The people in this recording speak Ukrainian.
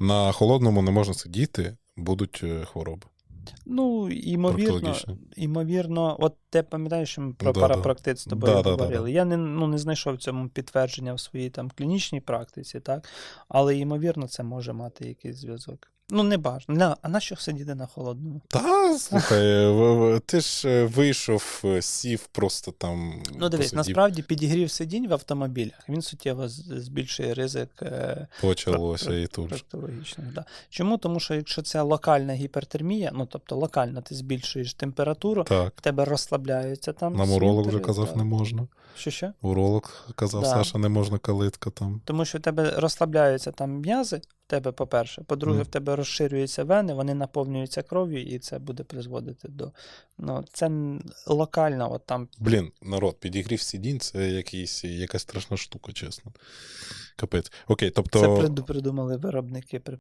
На холодному не можна сидіти, будуть е, хвороби. Ну, імовірно, Проктологічно. імовірно, от ти пам'ятаєш, що ми про Да, да. з тобою Да, да, да, говорили. Я не, ну, не знайшов цьому підтвердження в своїй там клінічній практиці, так? Але ймовірно, це може мати якийсь зв'язок. Ну, не бажано. На, а на що сидіти на холодному? Та слухай, ти ж е, вийшов, е, сів просто там. Ну, дивись, посидів, насправді підігрів сидінь в автомобілях, він суттєво збільшує ризик е, почалося і тут же. Да. Чому? Тому що якщо це локальна гіпертермія, ну тобто локально ти збільшуєш температуру, Так. в тебе розслабляються там. Нам уролог вже казав, так. не можна. Що що? Уролог казав, Да. Саша, не можна калитка там. Тому що в тебе розслабляються там м'язи, тебе, по-перше. По-друге, mm. в тебе розширюються вени, вони наповнюються кров'ю, і це буде призводити до. Ну, це локально, от там Блін, народ, підігрів сидінь це якийсь, якась страшна штука, чесно. Капець. Окей, тобто. це придумали виробники